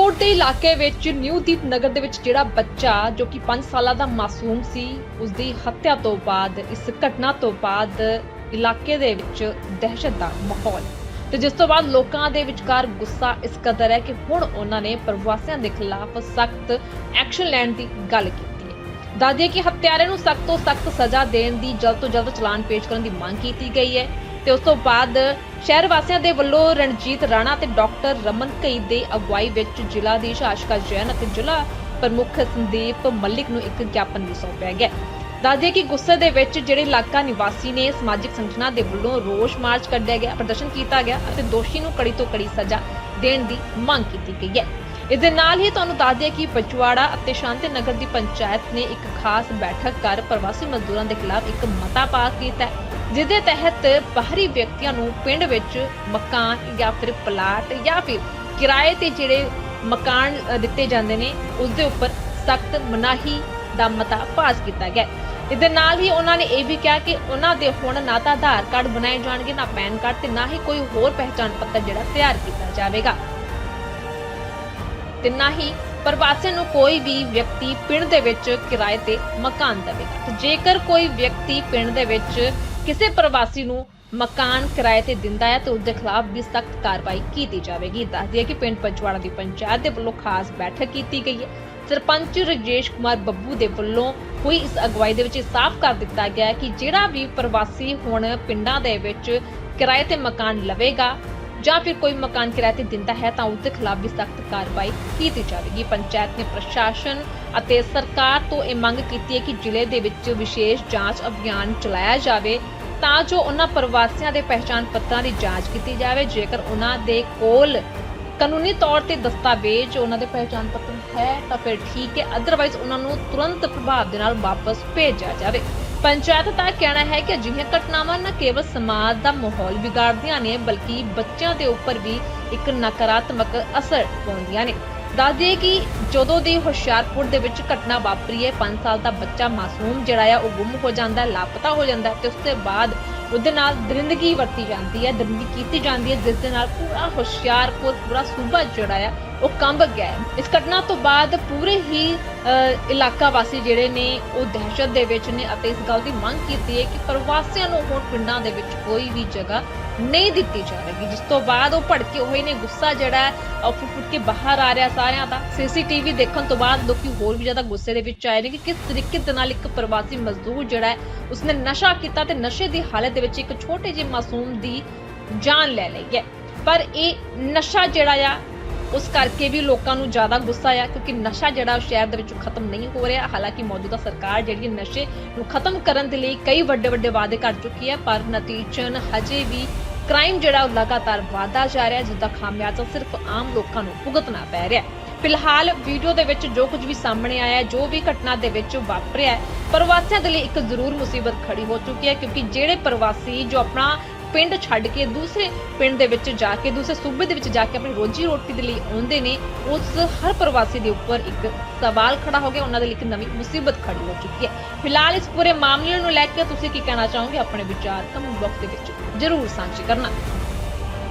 ਫਰੀਦਕੋਟ ਦੇ ਇਲਾਕੇ ਵਿੱਚ ਨਿਊ ਦੀਪ ਨਗਰ ਦੇ ਵਿੱਚ ਜਿਹੜਾ ਬੱਚਾ ਜੋ ਕਿ 5 ਸਾਲਾਂ ਦਾ ਮਾਸੂਮ ਸੀ ਉਸ ਦੀ ਹੱਤਿਆ ਤੋਂ ਬਾਅਦ, ਇਸ ਘਟਨਾ ਤੋਂ ਬਾਅਦ ਇਲਾਕੇ ਦੇ ਵਿੱਚ ਦਹਿਸ਼ਤ ਦਾ ਮਾਹੌਲ। ਤੇ ਜਿਸ ਤੋਂ ਬਾਅਦ ਲੋਕਾਂ ਦੇ ਵਿਚਕਾਰ ਗੁੱਸਾ ਇਸ ਕਦਰ ਹੈ ਕਿ ਹੁਣ ਉਹਨਾਂ ਨੇ ਪ੍ਰਵਾਸੀਆਂ ਦੇ ਖਿਲਾਫ ਸਖਤ ਐਕਸ਼ਨ ਲੈਣ ਦੀ ਗੱਲ ਕੀਤੀ ਹੈ। ਦਾਦੀ ਕਿ ਹੱਤਿਆਰੇ ਨੂੰ ਸਖਤ ਤੋਂ ਸਖਤ ਸਜ਼ਾ ਦੇਣ ਦੀ ਜਲਦ ਤੋਂ ਜਲਦ ਚਲਾਨ ਪੇਸ਼ ਕਰਨ ਦੀ ਮੰਗ ਕੀਤੀ ਗਈ ਹੈ। ਤੇ ਉਸ ਤੋਂ ਬਾਅਦ ਸ਼ਹਿਰ ਵਾਸੀਆਂ ਦੇ ਵੱਲੋਂ ਰਣਜੀਤ ਰਾਣਾ ਤੇ ਡਾਕਟਰ ਰਮਨ ਕਈ ਦੇ ਅਗਵਾਈ ਵਿੱਚ ਜ਼ਿਲ੍ਹਾ ਦੀ ਸ਼ਾਸ਼ਕਾ ਜੈਨ ਅਤੇ ਜ਼ਿਲ੍ਹਾ ਪ੍ਰਮੁੱਖ ਸੰਦੀਪ ਮਲਿਕ ਨੂੰ ਇੱਕ ਗਿਆਪਨ ਵੀ ਸੌਂਪਿਆ ਗਿਆ। ਦੱਸਦੇ ਕਿ ਗੁੱਸੇ ਦੇ ਵਿੱਚ ਜਿਹੜੇ ਇਲਾਕਾ ਨਿਵਾਸੀ ਨੇ ਸਮਾਜਿਕ ਸੰਗਠਨਾਂ ਦੇ ਵੱਲੋਂ ਰੋਸ ਮਾਰਚ ਕੱਢਿਆ ਗਿਆ, ਪ੍ਰਦਰਸ਼ਨ ਕੀਤਾ ਗਿਆ ਅਤੇ ਦੋਸ਼ੀ ਨੂੰ ਕੜੀ ਤੋਂ ਕੜੀ ਸਜ਼ਾ ਦੇਣ ਦੀ ਮੰਗ ਕੀਤੀ ਗਈ ਹੈ। ਇਸ ਦੇ ਨਾਲ ਹੀ ਤੁਹਾਨੂੰ ਦੱਸ ਦਈਏ ਕਿ ਪਚਵਾੜਾ ਅਤੇ ਸ਼ਾਂਤੀ ਨਗਰ ਦੀ ਪੰਚਾਇਤ ਨੇ ਇੱਕ ਖਾਸ ਬੈਠਕ ਕਰ ਪ੍ਰਵਾਸੀ ਮਜ਼ਦੂਰਾਂ ਦੇ ਖਿਲਾਫ ਇੱਕ ਮਤਾ ਪਾਸ ਕੀਤਾ ਹੈ। ਜਿਸਦੇ ਤਹਿਤ ਬਾਹਰੀ ਵਿਅਕਤੀਆਂ ਨੂੰ ਪਿੰਡ ਵਿੱਚ ਮਕਾਨ ਜਾਂ ਫਿਰ ਪਲਾਟ ਜਾਂ ਫਿਰ ਕਿਰਾਏ ਤੇ ਜਿਹੜੇ ਮਕਾਨ ਦਿੱਤੇ ਜਾਂਦੇ ਨੇ ਉਸ ਦੇ ਉੱਪਰ ਸਖਤ ਮਨਾਹੀ ਦਾ ਮਤਾ ਪਾਸ ਕੀਤਾ ਗਿਆ ਹੈ। ਨਾਲ ਹੀ ਉਹਨਾਂ ਨੇ ਇਹ ਵੀ ਕਿਹਾ ਕਿ ਉਹਨਾਂ ਦੇ ਹੁਣ ਨਾ ਤਾਂ ਆਧਾਰ ਕਾਰਡ ਬਣਾਏ ਜਾਣਗੇ, ਨਾ ਪੈਨ ਕਾਰਡ ਤੇ ਨਾ ਹੀ ਕੋਈ ਹੋਰ ਪਹਿਚਾਣ ਪੱਤਰ ਜਿਹੜਾ ਤਿਆਰ ਕੀਤਾ ਜਾਵੇਗਾ ਤੇ ਨਾ ਹੀ ਪ੍ਰਵਾਸੀਆਂ ਨੂੰ ਕੋਈ ਵੀ ਵਿਅਕਤੀ ਪਿੰਡ ਦੇ ਵਿੱਚ ਕਿਰਾਏ ਤੇ ਮਕਾਨ ਦੇਵੇਗਾ ਤੇ ਜੇਕਰ ਕੋਈ ਵਿਅਕਤੀ ਪਿੰਡ ਦੇ ਵਿੱਚ ਕਿਸੇ ਪ੍ਰਵਾਸੀ ਨੂੰ ਮਕਾਨ ਕਿਰਾਏ ਤੇ ਦਿੰਦਾ ਹੈ ਤਾਂ ਉਸ ਦੇ ਖਿਲਾਫ ਵੀ ਸਖਤ ਕਾਰਵਾਈ ਕੀਤੀ ਜਾਵੇਗੀ। ਦੱਸਦੀ ਹੈ ਕਿ ਪਿੰਡ ਪੰਚਵਾੜਾ ਦੀ ਪੰਚਾਇਤ ਦੇ ਵੱਲੋਂ ਖਾਸ ਬੈਠਕ ਕੀਤੀ ਗਈ ਹੈ। ਸਰਪੰਚ ਰਜੇਸ਼ ਕੁਮਾਰ ਬੱਬੂ ਦੇ ਵੱਲੋਂ ਹੋਈ ਇਸ ਅਗਵਾਈ ਦੇ ਵਿੱਚ ਸਾਫ਼ ਕਰ ਦਿੱਤਾ ਗਿਆ ਹੈ ਕਿ ਜਿਹੜਾ ਵੀ ਪ੍ਰਵਾਸੀ ਹੁਣ ਪਿੰਡਾਂ ਦੇ ਵਿੱਚ ਕਿਰਾਏ ਤੇ ਮਕਾਨ ਲਵੇਗਾ ਜਾਂ ਫਿਰ ਕੋਈ ਮਕਾਨ ਕਿਰਾਏ ਤੇ ਦਿੰਦਾ ਹੈ ਤਾਂ ਉਸ ਦੇ ਖਿਲਾਫ ਵੀ ਸਖਤ ਕਾਰਵਾਈ ਕੀਤੀ ਜਾਵੇਗੀ। ਪੰਚਾਇਤ ਨੇ ਪ੍ਰਸ਼ਾਸਨ ਅਤੇ ਸਰਕਾਰ ਤੋਂ ਇਹ ਮੰਗ ਕੀਤੀ ਹੈ ਕਿ ਜ਼ਿਲ੍ਹੇ ਦੇ ਵਿੱਚ ਵਿਸ਼ੇਸ਼ ਜਾਂਚ ਅਭਿਆਨ ਚਲਾਇਆ ਜਾਵੇ ਤਾਂ ਜੋ ਉਹਨਾਂ ਪ੍ਰਵਾਸੀਆਂ ਦੇ ਪਹਿਚਾਣ ਪੱਤਰਾਂ ਦੀ ਜਾਂਚ ਕੀਤੀ ਜਾਵੇ। ਜੇਕਰ ਉਹਨਾਂ ਦੇ ਕੋਲ ਕਾਨੂੰਨੀ ਤੌਰ ਤੇ ਦਸਤਾਵੇਜ਼ ਉਹਨਾਂ ਦੇ ਪਹਿਚਾਣ ਪੱਤਰ ਹੈ ਤਾਂ ਫਿਰ ਠੀਕ ਹੈ ਅਦਰਵਾਈਜ਼ ਉਹਨਾਂ ਨੂੰ ਤੁਰੰਤ ਪ੍ਰਭਾਵ ਦੇ ਨਾਲ ਵਾਪਸ ਭੇਜਿਆ ਜਾਵੇ। ਪੰਚਾਇਤ ਦਾ ਕਹਿਣਾ ਹੈ ਕਿ ਅਜਿਹੀਆਂ ਘਟਨਾਵਾਂ ਨਾ ਕੇਵਲ ਸਮਾਜ ਦਾ ਮਾਹੌਲ ਵਿਗਾੜਦੀਆਂ ਨੇ, ਬਲਕਿ ਬੱਚਿਆਂ ਦੇ ਉੱਪਰ ਵੀ ਇੱਕ ਨਕਾਰਾਤਮਕ ਅਸਰ ਪਾਉਂਦੀਆਂ ਨੇ। ਦੱਸ ਦਈਏ ਕਿ ਜਦੋਂ ਦੀ ਹੁਸ਼ਿਆਰਪੁਰ ਦੇ ਵਿੱਚ ਘਟਨਾ ਵਾਪਰੀ ਹੈ 5 ਸਾਲ ਦਾ ਬੱਚਾ ਮਾਸੂਮ ਜਿਹੜਾ ਆ ਉਹ ਗੁੰਮ ਹੋ ਜਾਂਦਾ ਲਾਪਤਾ ਹੋ ਜਾਂਦਾ ਹੈ ਤੇ ਉਸ ਤੋਂ ਬਾਅਦ ਉਹਦੇ ਨਾਲ ਦਰਿੰਦਗੀ ਵਰਤੀ ਜਾਂਦੀ ਹੈ ਦਰਿੰਦਗੀ ਕੀਤੀ ਜਾਂਦੀ ਹੈ ਜਿਸ ਦੇ ਨਾਲ ਪੂਰਾ ਹੁਸ਼ਿਆਰਪੁਰ ਪੂਰਾ ਸੂਬਾ ਜਿਹੜਾ ਆ ਉਹ ਕੰਬ ਗਿਆ ਹੈ। ਇਸ ਘਟਨਾ ਤੋਂ ਬਾਅਦ ਪੂਰੇ ਹੀ ਅ, ਇਲਾਕਾ ਵਾਸੀ ਜਿਹੜੇ ਨੇ ਉਹ ਦਹਿਸ਼ਤ ਦੇ ਵਿੱਚ ਨੇ ਅਤੇ ਇਸ ਗੱਲ ਦੀ ਮੰਗ ਕੀਤੀ ਹੈ ਕਿ ਪ੍ਰਵਾਸੀਆਂ ਨੂੰ ਹੁਣ ਪਿੰਡਾਂ ਦੇ ਵਿੱਚ ਕੋਈ ਵੀ ਜਗ੍ਹਾ ਨਹੀਂ ਦਿੱਤੀ ਜਾਵੇਗੀ ਜਿਸ ਤੋਂ ਬਾਅਦ ਉਹ ਭੜਕੇ ਹੋਏ ਨੇ, ਗੁੱਸਾ ਜਿਹੜਾ ਉਹ ਫੁੱਟ ਫੁੱਟ ਕੇ ਬਾਹਰ ਆ ਰਿਹਾ ਸਾਰਿਆਂ ਦਾ। ਸੀਸੀਟੀਵੀ ਦੇਖਣ ਤੋਂ ਬਾਅਦ ਲੋਕੀ ਹੋਰ ਵੀ ਜ਼ਿਆਦਾ ਗੁੱਸੇ ਦੇ ਵਿੱਚ ਆਏ ਨੇ ਕਿ ਕਿਸ ਤਰੀਕੇ ਦੇ ਨਾਲ ਇੱਕ ਪ੍ਰਵਾਸੀ ਮਜ਼ਦੂਰ ਜਿਹੜਾ ਹੈ, ਉਸਨੇ ਨਸ਼ਾ ਕੀਤਾ ਤੇ ਨਸ਼ੇ ਦੀ ਹਾਲਤ ਦੇ ਵਿੱਚ ਇੱਕ ਛੋਟੇ ਜਿਹੇ ਮਾਸੂਮ ਦੀ ਜਾਨ ਲੈ ਲਈ ਹੈ। ਪਰ ਇਹ ਨਸ਼ਾ ਜਿਹੜਾ ਆ ਉਸ ਕਰਕੇ ਵੀ ਲੋਕਾਂ ਨੂੰ ਜ਼ਿਆਦਾ ਗੁੱਸਾ ਆ ਕਿਉਂਕਿ ਨਸ਼ਾ ਜਿਹੜਾ ਉਹ ਸ਼ਹਿਰ ਦੇ ਵਿੱਚੋਂ ਖਤਮ ਨਹੀਂ ਹੋ ਰਿਹਾ। ਹਾਲਾਂਕਿ ਮੌਜੂਦਾ ਸਰਕਾਰ ਜਿਹੜੀ ਹੈ ਨਸ਼ੇ ਨੂੰ ਖਤਮ ਕਰਨ ਦੇ ਲਈ ਕਈ ਵੱਡੇ ਵੱਡੇ ਵਾਅਦੇ ਕਰ ਚੁੱਕੀ ਹੈ, ਪਰ ਨਤੀਜਨ ਹਜੇ ਵੀ ਕ੍ਰਾਈਮ ਜਿਹੜਾ ਉਹ ਲਗਾਤਾਰ ਵਾਧਾ ਜਾ ਰਿਹਾ ਜਿਸ ਦਾ ਖਾਮਿਆਜ਼ਾ ਸਿਰਫ ਆਮ ਲੋਕਾਂ ਨੂੰ ਭੁਗਤਣਾ ਪੈ ਰਿਹਾ ਹੈ। ਫਿਲਹਾਲ ਵੀਡੀਓ ਦੇ ਵਿੱਚ ਜੋ ਕੁਝ ਵੀ ਸਾਹਮਣੇ ਆਇਆ ਜੋ ਵੀ ਘਟਨਾ ਦੇ ਵਿੱਚ ਵਾਪਰਿਆ ਪ੍ਰਵਾਸੀਆਂ ਦੇ ਲਈ ਇੱਕ ਜ਼ਰੂਰ ਮੁਸੀਬਤ ਖੜੀ ਹੋ ਚੁੱਕੀ ਹੈ, ਕਿਉਂਕਿ ਜਿਹੜੇ ਪ੍ਰਵਾਸੀ ਜੋ ਆਪਣਾ ਪਿੰਡ ਛੱਡ ਕੇ ਦੂਸਰੇ ਪਿੰਡ ਦੇ ਵਿੱਚ ਜਾ ਕੇ, ਦੂਸਰੇ ਸੂਬੇ ਦੇ ਵਿੱਚ ਜਾ ਕੇ ਆਪਣੀ ਰੋਜੀ ਰੋਟੀ ਦੇ ਲਈ ਆਉਂਦੇ ਨੇ, ਉਸ ਹਰ ਪ੍ਰਵਾਸੀ ਦੇ ਉੱਪਰ ਇੱਕ ਸਵਾਲ ਖੜਾ ਹੋ ਗਿਆ, ਉਹਨਾਂ ਦੇ ਲਈ ਇੱਕ ਨਵੀਂ ਮੁਸੀਬਤ ਖੜੀ ਹੋ ਚੁੱਕੀ ਹੈ। ਫਿਲਹਾਲ ਇਸ ਪੂਰੇ ਮਾਮਲੇ ਨੂੰ ਲੈ ਕੇ ਤੁਸੀਂ ਕੀ ਕਹਿਣਾ ਚਾਹੋਗੇ? ਆਪਣੇ ਵਿਚਾਰ ਕਮੈਂਟ ਬਾਕਸ ਦੇ ਵਿੱਚ ਜ਼ਰੂਰ ਸਾਂਝੇ ਕਰਨਾ।